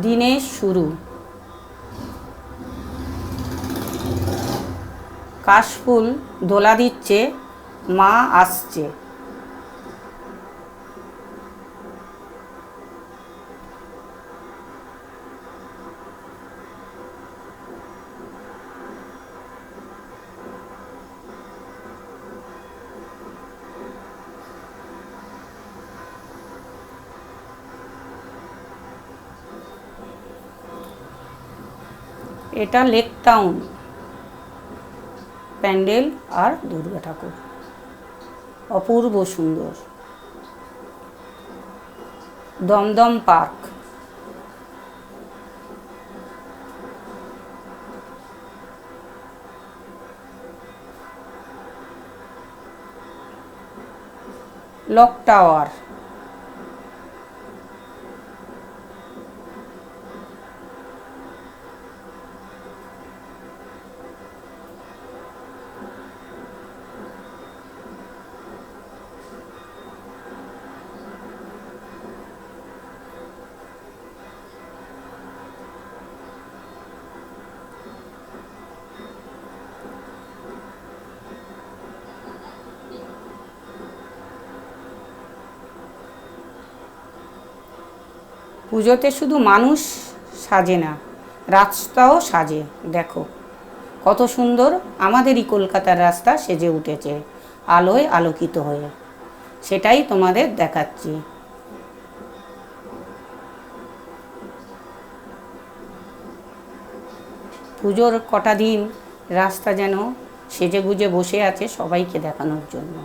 দিনের শুরু। কাশফুল দোলা দিচ্ছে মা আসছে। এটা লেক টাউন। প্যান্ডেল আর দুর্গা ঠাকুর। অপূর্ব সুন্দর। দমদম পার্ক। Clock tower. পুজোতে শুধু মানুষ সাজে না, রাস্তাও সাজে, দেখো। কত সুন্দর আমাদেরই কলকাতার রাস্তা সেজে উঠেছে, আলোয় আলোকিত হয়ে। সেটাই তোমাদের দেখাচ্ছি। পুজোর কটা দিন রাস্তা যেন সেজে গুজে বসে আছে সবাইকে দেখানোর জন্য।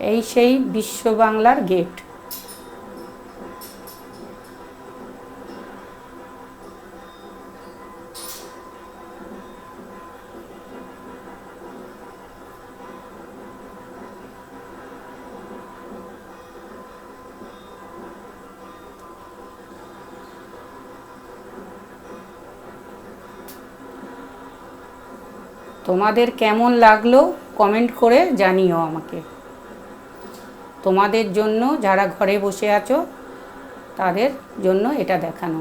এই সেই বিশ্ব বাংলার গেট। তোমাদের কেমন লাগল কমেন্ট করে জানিও আমাকে। তোমাদের জন্য যারা ঘরে বসে আছো তাদের জন্য এটা দেখানো।